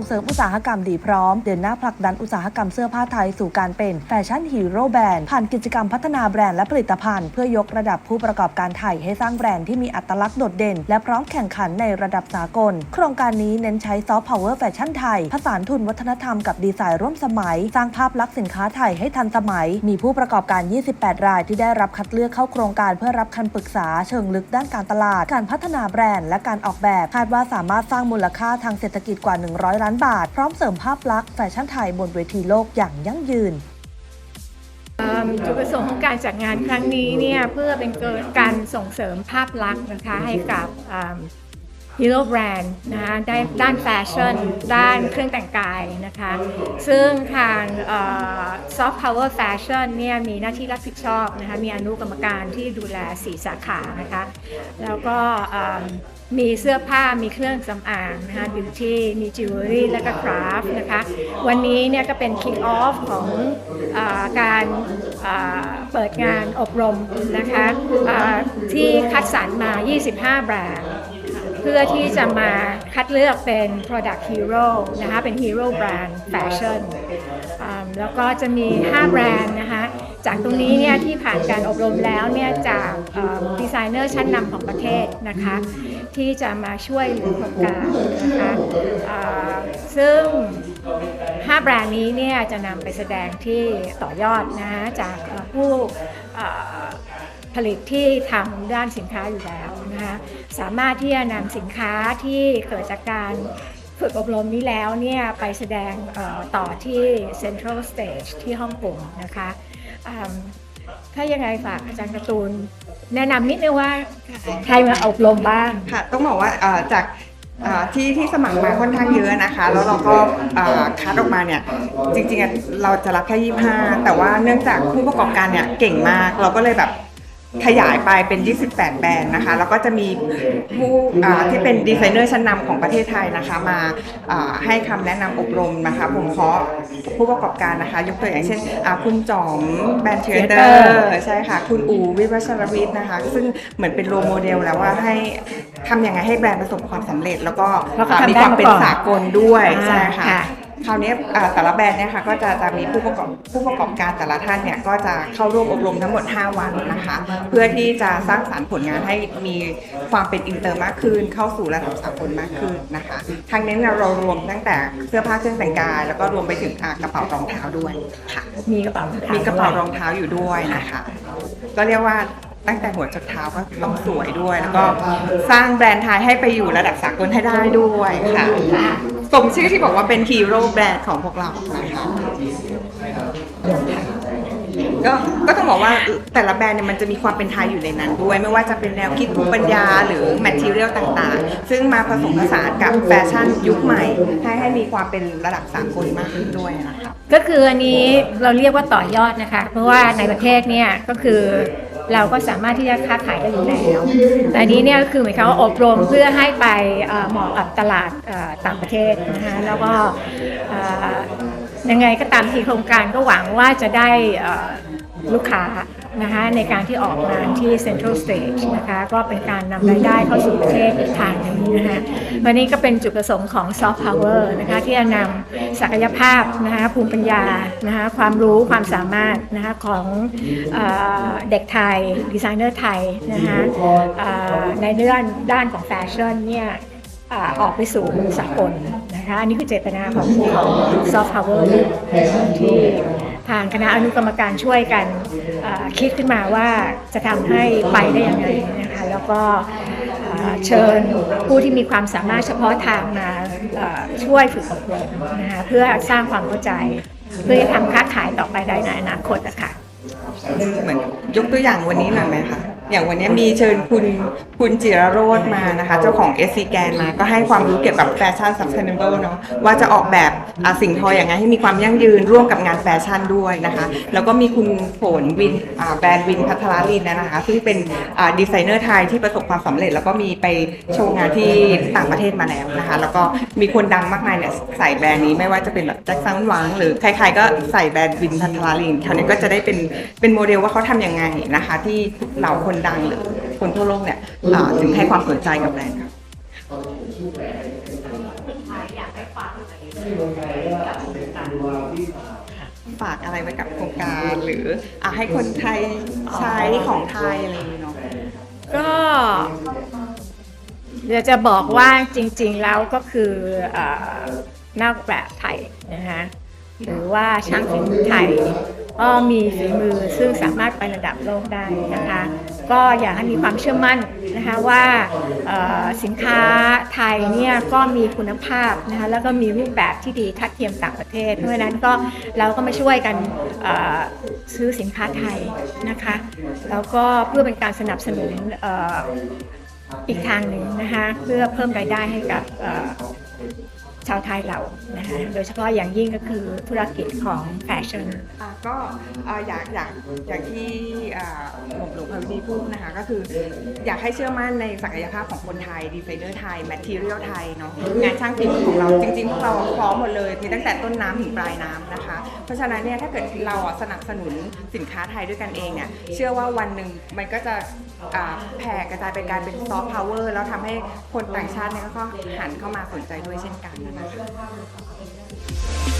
งเสริมอุตสาหกรรมดีพร้อม เดินหน้าผลักดันอุตสาหกรรมเสื้อผ้าไทยสู่การเป็นแฟชั่นฮีโร่แบรนด์ผ่านกิจกรรมพัฒนาแบรนด์และผลิตภัณฑ์เพื่อยกระดับผู้ประกอบการไทยให้สร้างแบรนด์ที่มีอัตลักษณ์โดดเด่น และพร้อมแข่งขันในระดับสากล โครงการนี้เน้นใช้ซอฟต์พาวเวอร์แฟชั่นไทย ผสานทุนวัฒนธรรมกับดีไซน์ร่วมสมัย สร้างภาพลักษณ์สินค้าไทยให้ทันสมัย มีผู้ประกอบการ 28 รายที่ได้รับคัดเลือกเข้าโครงการเพื่อรับคำปรึกษาเชิงลึกด้านการตลาด การพัฒนาแบรนด์และการออกแบบ คาดว่าสามารถสร้างมูลค่าทางเศรษฐกิจกว่า 100ล้านบาท พร้อมเสริมภาพลักษณ์แฟชั่นไทยบนเวทีโลกอย่างยั่งยืนจุดประสงค์ของการจัดงานครั้งนี้เนี่ยเพื่อเป็นการส่งเสริมภาพลักษณ์นะคะให้กับฮีโร่แบรนด์นะคะได้ด้านแฟชั่น ด้านเครื่องแต่งกายนะคะ ซึ่งทางซอฟต์พาวเวอร์แฟชั่นเนี่ยมีหน้าที่รับผิดชอบนะคะมีอนุกรรมการที่ดูแลสีสาขานะคะ แล้วก็ มีเสื้อผ้ามีเครื่องสำอางนะคะบิวตี้มีจิวเวลรี่และก็คราฟต์นะคะวันนี้เนี่ยก็เป็น kick off ของอการเปิดงานอบรมนะคะที่คัดสรรมา 25 แบรนด์เพื่อที่จะมาคัดเลือกเป็น Product Hero นะคะเป็น Hero Brand Fashion แล้วก็จะมี 5 แบรนด์นะคะ จากตรงนี้เนี่ยที่ผ่านการอบรมแล้วเนี่ยจากดีไซเนอร์ชั้นนำของประเทศนะคะที่จะมาช่วยหลือโครงการนะคะซึ่ง 5 แบรนด์นี้เนี่ยจะนำไปแสดงที่ต่อยอดนะจากผู้ผลิตที่ทำด้านสินค้าอยู่แล้วนะคะสามารถที่จะนำสินค้าที่เกิดจากการฝึกอบรมนี้แล้วเนี่ยไปแสดงต่อที่ Central Stage ที่ฮ่องกงนะคะ ถ้ายังไงฝากอาจารย์การ์ตูน แนะนำนิดนึงว่าใครมาอบรมบ้าง ค่ะต้องบอกว่าเอ่อจากเอ่อที่ที่สมัครมาค่อนข้างเยอะนะคะ แล้วเราก็เอ่อคัดออกมาเนี่ยจริงๆอะเราจะรับแค่ 25 แต่ว่าเนื่องจากผู้ประกอบการเนี่ยเก่งมาก เราก็เลยแบบ ขยายไปเป็น 28 แบรนด์นะคะ แล้วก็จะมีผู้อ่าที่เป็นดีไซเนอร์ชั้นนำของประเทศไทยนะคะ มาอ่าให้คำแนะนำอบรมนะคะผมขอผู้ประกอบการนะคะ ยกตัวอย่างเช่นอ่าคุณจอมแบรนด์เทเตอ Theater ร์ใช่ค่ะ คุณอูวิวัชรวิทย์นะคะ ซึ่งเหมือนเป็นโรโมเดลแล้วว่าให้ทำยังไงให้แบรนด์ประสบความสำเร็จ แล้วก็แล้วก็อ่าทำมีได้ความเป็นมาก่อนสากลด้วยอ่าใช่ค่ะ ค่ะ คราวนี้อ่าแต่ละแบรนด์เนี่ยค่ะก็จะจะมีผู้ประกอบผู้ประกอบการแต่ละท่านเนี่ยก็จะเข้าร่วมอบรมทั้งหมด 5 วันนะคะ เพื่อที่จะสร้างสารรค์ผลงานให้มีความเป็นอินเตอร์มากขึ้น เข้าสู่ระดับสากลมากขึ้นนะคะทางนี้เนี่ยเรารวมตั้งแต่เสื้อผ้าเครื่องแต่งกาย แล้วก็รวมไปถึงอ่ากระเป๋ารองเท้าด้วยค่ะมีกระเป๋ารองเท้ามีกระเป๋าด้วยรองเท้าอยู่ด้วยนะคะ ก็เรียกว่าตั้งแต่หัวจนเท้าก็ต้องสวยด้วย แล้วก็สร้างแบรนด์ไทยให้ไปอยู่ระดับสากลให้ได้ด้วยค่ะ สมชื่อที่บอกว่าเป็นฮีโร่แบรนด์ของพวกเรานะคะก็ก็ต้องบอกว่าแต่ละแบรนด์เนี่ยมันจะมีความเป็นไทยอยู่ในนั้นด้วย ไม่ว่าจะเป็นแนวคิดภูมิปัญญาหรือแมทเทียลต่างๆ ซึ่งมาผสมผสานกับแฟชั่นยุคใหม่ ให้ให้มีความเป็นระดับสากลมากขึ้นด้วยนะคะก็คืออันนี้เราเรียกว่าต่อยอดนะคะ เพราะว่าในประเทศเนี่ยก็คือ เราก็สามารถที่จะค้าขายได้อยู่แล้วแต่นี้เนี่ยคือหมายความว่าอบรมเพื่อให้ไปเหมาะกับตลาดต่างประเทศนะคะแล้วก็ยังไงก็ตามที่โครงการก็หวังว่าจะได้ลูกค้า นะคะในการที่ออกงานที่ Central Stage นะคะก็เป็นการนำรายได้เข้าสู่ประเทศอีกทางหนึงนะคะวันนี้ก็เป็นจุดประสงค์ของ Soft Power นะคะที่จะนำศักยภาพนะคะภูมิปัญญานะคะความรู้ความสามารถนะคะของเออเด็กไทย ดีไซเนอร์ไทยนะคะในเรื่องด้านของแฟชั่นเนี่ยออกไปสู่สากลนะคะอันนี้คือเจตนาของของ Soft Power ที่ ทางคณะอนุกรรมการช่วยกันคิดขึ้นมาว่าจะทำให้ไปได้ยังไงนะคะแล้วก็เชิญผู้ที่มีความสามารถเฉพาะทางมาช่วยฝึกอบรมนะคะเพื่อสร้างความเข้าใจ เพื่อทำค้าขายต่อไปได้ในอนาคตนะคะเหมือนยกตัวอย่างวันนี้หน่อยไหมคะ อย่างวันนี้มีเชิญคุณคุณจิรโรธมานะคะ เจ้าของ SC แกนมาก็ให้ความรู้เกี่ยวกับแฟชั่น sustainable เนาะว่าจะออกแบบอาสิ่งทออย่างไงให้มีความยั่งยืนร่วมกับงานแฟชั่นด้วยนะคะ แล้วก็มีคุณฝนวินแบรนด์วินพัทรลินนะคะ ซึ่งเป็นดีไซเนอร์ไทยที่ประสบความสำเร็จ แล้วก็มีไปโชว์งานที่ต่างประเทศมาแล้วนะคะ แล้วก็มีคนดังมากมายเนี่ยใส่แบรนด์นี้ไม่ว่าจะเป็นแบบแจ็คสันหวังหรือใครๆก็ใส่แบรนด์วินพัทรลินคราวนี้ก็จะได้เป็นเป็นโมเดลว่าเขาทำยังไงนะคะ ที่เหล่าคนดังหรือคนทั่วโลกเนี่ยถึงให้ความสนใจกับแบรนด์ค่ะฝากอะไรไว้กับโครงการหรืออะให้คนไทยใช้ของไทยอะไรอย่างนี้เนาะก็เดี๋ยวจะบอกว่าจริง ๆ แล้วก็คือเอ่อนักแบบไทยนะคะหรือว่าช่างฝีมือไทยก็มีฝีมือซึ่งสามารถไประดับโลกได้นะคะ ก็อยากให้มีความเชื่อมั่นนะคะว่าสินค้าไทยเนี่ยก็มีคุณภาพนะคะแล้วก็มีรูปแบบที่ดีทัดเทียมต่างประเทศ เพราะฉะนั้นก็เราก็มาช่วยกันซื้อสินค้าไทยนะคะแล้วก็เพื่อเป็นการสนับสนุนอ,อีกทางหนึ่งนะคะเพื่อเพิ่มรายได้ให้กับ ชาวไทยเรานะคะโดยเฉพาะอย่างยิ่งก็คือธุรกิจของแฟชั่น อะก็เอ่ออยากอยากอย่างที่อ่าหลวงหลวงพระวินีพูดนะคะก็คืออยากให้เชื่อมั่นในศักยภาพของคนไทยดีไซเนอร์ไทยแมทเทียลไทยเนาะงานช่างฝีมือของเราจริงๆพวกเราพร้อมหมดเลยมีตั้งแต่ต้นน้ำถึงปลายน้ำนะคะ เพราะฉะนั้นเนี่ยถ้าเกิดเราอะสนับสนุนสินค้าไทยด้วยกันเองเนี่ยเชื่อว่าวันหนึ่งมันก็จะอ่าแผ่กระจายไปกลารเป็นซอฟต์พาวเวอร์แล้วทำให้คนต่างชาติเนี่ยก็หันเข้ามาสนใจด้วยเช่นกันนะคะ我是他们